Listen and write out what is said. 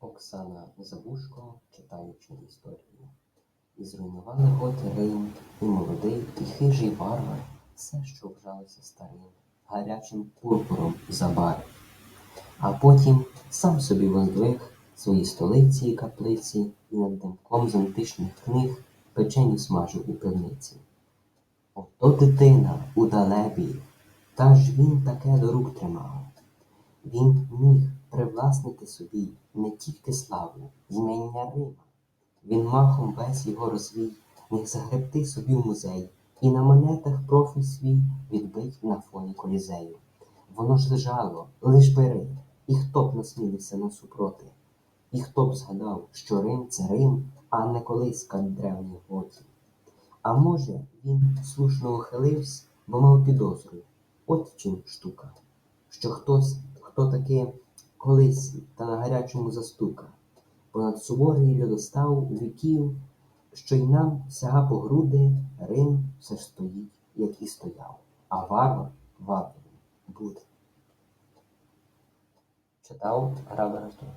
Оксана Забушко, читаючи історію. І зруйнували готи Рим, і молодий, і хижий варвар, все, що вжалося старим, гарячим пурпуром забарив. А потім сам собі воздвиг свої столиці і каплиці, і над димком з античних книг печені смажив у пивниці. Ото дитина у далебі, та ж він таке до рук тримав. Він міг привласнити собі не тільки славу, імення Рима. Він махом весь його розвій, міг загребти собі в музей і на монетах профіль свій відбить на фоні колізею. Воно ж лежало, лиш бери, і хто б насмілився насупроти, і хто б згадав, що Рим це Рим, а не колиска древніх готів. А може, він слушно ухилився, бо мав підозру. От в чим штука, що хтось, хто таки колись та на гарячому застука, понад суворий льодостав віків, що й нам сяга по груди, Рим все ж стоїть, як і стояв, а варвар варваром буде. Читав Грабер Артур.